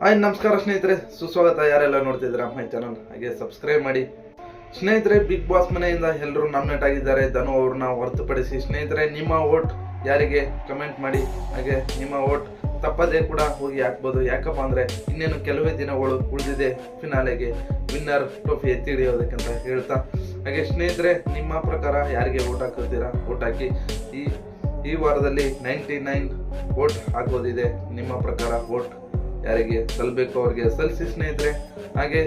Hi, ನಮಸ್ಕಾರ ಸ್ನೇಹಿತರೆ. ಸುಸ್ವಾಗತ ಯಾರೆಲ್ಲ ನೋಡ್ತಿದ್ದೀರಾ? My channel. ಹಾಗೆ ಸಬ್ಸ್ಕ್ರೈಬ್ ಮಾಡಿ. ಸ್ನೇಹಿತರೆ ಬಿಗ್ ಬಾಸ್ ಮನೆಯಿಂದ ಎಲ್ಲರೂ ನಾಮಿನೇಟ್ ಆಗಿದ್ದಾರೆ. ಧನು ಅವ್ರನ್ನ ಹೊರತುಪಡಿಸಿ ಸ್ನೇಹಿತರೆ, ನಿಮ್ಮ ಓಟ್ ಯಾರಿಗೆ? ಕಮೆಂಟ್ ಮಾಡಿ. ಹಾಗೆ ನಿಮ್ಮ ಓಟ್ ತಪ್ಪದೇ ಕೂಡ ಹೋಗಿ ಹಾಕ್ಬೋದು. ಯಾಕಪ್ಪ ಅಂದರೆ ಇನ್ನೇನು ಕೆಲವೇ ದಿನಗಳು ಉಳಿದಿದೆ ಫಿನಾಲೆಗೆ ವಿನ್ನರ್ ಟ್ರೋಫಿ ಎತ್ತಿ ಹಿಡಿಯೋದಕ್ಕಂತ ಹೇಳ್ತಾ. ಹಾಗೆ ಸ್ನೇಹಿತರೆ, ನಿಮ್ಮ ಪ್ರಕಾರ ಯಾರಿಗೆ ಓಟ್ ಹಾಕೋತೀರಾ ಓಟ್ ಹಾಕಿ. ಈ ಈ ವಾರದಲ್ಲಿ ನೈಂಟಿ ನೈನ್ ವೋಟ್ ಹಾಕೋದಿದೆ ನಿಮ್ಮ ಪ್ರಕಾರ ವೋಟ್ ಯಾರಿಗೆ ಸಲ್ಲಬೇಕು ಅವ್ರಿಗೆ ಸಲ್ಲಿಸಿ ಸ್ನೇಹಿತರೆ? ಹಾಗೆ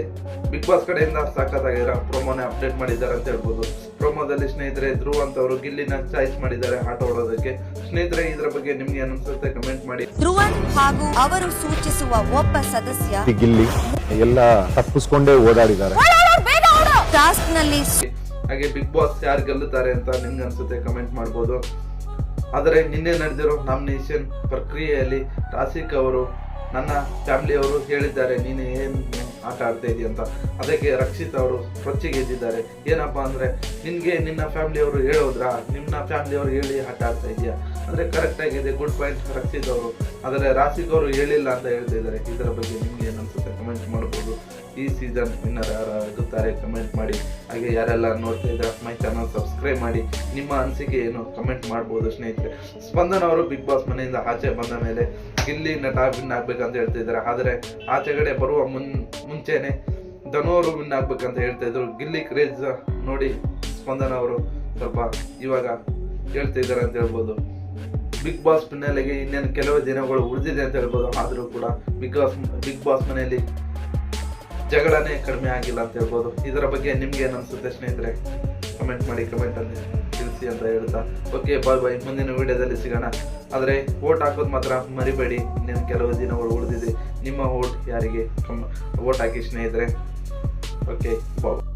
ಬಿಗ್ ಬಾಸ್ ಕಡೆಯಿಂದ ಸಾಕತ್ತಾಗಿರ ಪ್ರೋಮೋನೇ ಅಪ್ಡೇಟ್ ಮಾಡಿದ್ದಾರೆ ಅಂತ ಹೇಳ್ಬೋದು. ಪ್ರೊಮೋದಲ್ಲಿ ಸ್ನೇಹಿತರೆ ಧ್ರುವ್ ಅಂತವರು ಗಿಲ್ಲಿನ ಚಾಯ್ಸ್ ಮಾಡಿದ್ದಾರೆ ಆಟ ಆಡೋದಕ್ಕೆ. ಸ್ನೇಹಿತರೆ ಇದ್ರ ಬಗ್ಗೆ ನಿಮ್ಗೆ ಅನ್ಸುತ್ತೆ ಕಮೆಂಟ್ ಮಾಡಿ. ಧ್ರುವನ್ ಹಾಗೂ ಅವರು ಸೂಚಿಸುವ ಒಬ್ಬ ಸದಸ್ಯ ಗಿಲ್ಲಿ ಎಲ್ಲ ತಪ್ಪಿಸ್ಕೊಂಡೇ ಓಡಾಡಿದ್ದಾರೆ. ಟಾಸ್ಕ್ನಲ್ಲಿ ಹಾಗೆ ಬಿಗ್ ಬಾಸ್ ಯಾರು ಗೆಲ್ಲುತ್ತಾರೆ ಅಂತ ನಿಮ್ಗೆ ಅನ್ಸುತ್ತೆ ಕಮೆಂಟ್ ಮಾಡ್ಬೋದು. ಆದರೆ ನಿನ್ನೆ ನಡೆದಿರೋ ನಾಮಿನೇಷನ್ ಪ್ರಕ್ರಿಯೆಯಲ್ಲಿ ರಾಸಿಕ್ ಅವರು ನನ್ನ ಫ್ಯಾಮಿಲಿಯವರು ಹೇಳಿದ್ದಾರೆ, ನೀನು ಏನು ಆಟ ಆಡ್ತಾ ಇದೀಯ ಅಂತ. ಅದಕ್ಕೆ ರಕ್ಷಿತ್ ಅವರು ಸ್ವಚ್ಛಗೆ ಎದ್ದಿದ್ದಾರೆ ಏನಪ್ಪ ಅಂದರೆ ನಿನಗೆ ನಿನ್ನ ಫ್ಯಾಮಿಲಿಯವರು ಹೇಳೋದ್ರಾ? ನಿಮ್ಮ ಫ್ಯಾಮಿಲಿಯವರು ಹೇಳಿ ಆಟ ಆಡ್ತಾ ಇದೆಯಾ? ಅಂದರೆ ಕರೆಕ್ಟಾಗಿದೆ ಗುಡ್ ಪಾಯಿಂಟ್ ರಕ್ಷಿತ್ ಅವರು. ಆದರೆ ರಾಸಿಕ್ ಅವರು ಹೇಳಿಲ್ಲ ಅಂತ ಹೇಳ್ತಾ ಇದ್ದಾರೆ. ಇದರ ಬಗ್ಗೆ ನಿಮ್ಗೆ ಈ ಸೀಸನ್ ವಿನ್ನರ್ ಯಾರು ಆಗುತ್ತಾರೆ ಕಮೆಂಟ್ ಮಾಡಿ. ಹಾಗೆ ಯಾರೆಲ್ಲ ನೋಡ್ತಾ ಇದ್ದಾರೆ ಮೈ ಚಾನಲ್ ಸಬ್ಸ್ಕ್ರೈಬ್ ಮಾಡಿ. ನಿಮ್ಮ ಅನಿಸಿಕೆ ಏನು ಕಮೆಂಟ್ ಮಾಡ್ಬೋದು ಸ್ನೇಹಿತರೆ. ಸ್ಪಂದನ ಅವರು ಬಿಗ್ ಬಾಸ್ ಮನೆಯಿಂದ ಆಚೆ ಬಂದ ಮೇಲೆ ಗಿಲ್ಲಿ ನಟ ವಿನ್ ಆಗ್ಬೇಕಂತ ಹೇಳ್ತಿದ್ದಾರೆ ಆದರೆ ಆಚೆಗಡೆ ಬರುವ ಮುನ್, ಮುಂಚೆನೆ ಧನು ಅವರು ವಿನ್ ಆಗ್ಬೇಕಂತ ಹೇಳ್ತಾ ಇದ್ರು. ಗಿಲ್ಲಿ ಕ್ರೇಜ್ ನೋಡಿ ಸ್ಪಂದನ ಅವರು ಸ್ವಲ್ಪ ಇವಾಗ ಹೇಳ್ತಾ ಇದ್ದಾರೆ ಅಂತ ಹೇಳ್ಬೋದು. ಬಿಗ್ ಬಾಸ್ ಫಿನಾಲೆಗೆ ಇನ್ನೇನು ಕೆಲವು ದಿನಗಳು ಉಳಿದಿದೆ ಅಂತ ಹೇಳ್ಬೋದು. ಆದರೂ ಕೂಡ ಬಿಗ್ ಬಾಸ್ ಬಿಗ್ ಬಾಸ್ ಮನೆಯಲ್ಲಿ ಜಗಳನೇ ಕಡಿಮೆ ಆಗಿಲ್ಲ ಅಂತ ಹೇಳ್ಬೋದು. ಇದರ ಬಗ್ಗೆ ನಿಮ್ಗೆ ಅನ್ಸುತ್ತೆ ಸ್ನೇಹಿತರೆ? ಕಮೆಂಟ್ ಮಾಡಿ ಕಮೆಂಟ್ ಅಲ್ಲಿ ತಿಳಿಸಿ ಅಂತ ಹೇಳ್ತಾ. ಓಕೆ ಬಾಯ್ ಬಾಯ್ ಮುಂದಿನ ವಿಡಿಯೋದಲ್ಲಿ ಸಿಗೋಣ. ಆದರೆ ಓಟ್ ಹಾಕೋದು ಮಾತ್ರ ಮರಿಬೇಡಿ. ನಿಮ್ಮ ಕೆಲವು ದಿನಗಳು ಉಳಿದಿದೆ. ನಿಮ್ಮ ಓಟ್ ಯಾರಿಗೆ? ಕಮ್ ಓಟ್ ಹಾಕಿ ಸ್ನೇಹಿತರೆ. Okay bye